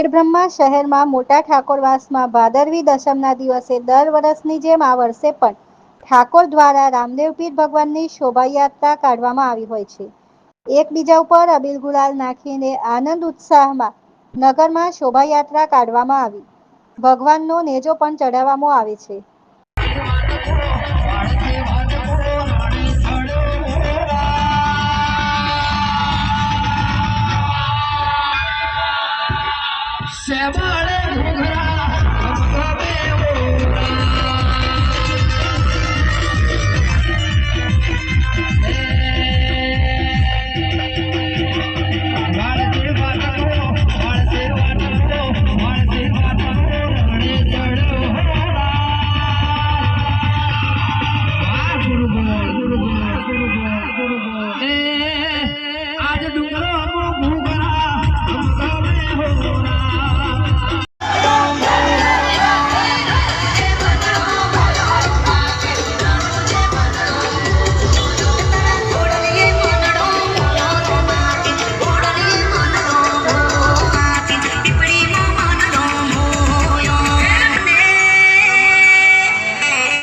ખેડબ્રહ્મા શહેરમાં મોટા ઠાકોરવાસમાં ભાદરવી દશમના દિવસે દર વર્ષની જેમ આ વર્ષે પણ ઠાકોર દ્વારા રામદેવપીર ભગવાનની શોભાયાત્રા કાઢવામાં આવી હોય છે. એકબીજા ઉપર અબીલ ગુલાલ નાખીને આનંદ ઉત્સાહમાં નગરમાં શોભાયાત્રા કાઢવામાં આવી. ભગવાનનો નેજો પણ ચડાવવામાં આવે છે. শ্যামারে ঘোঘরা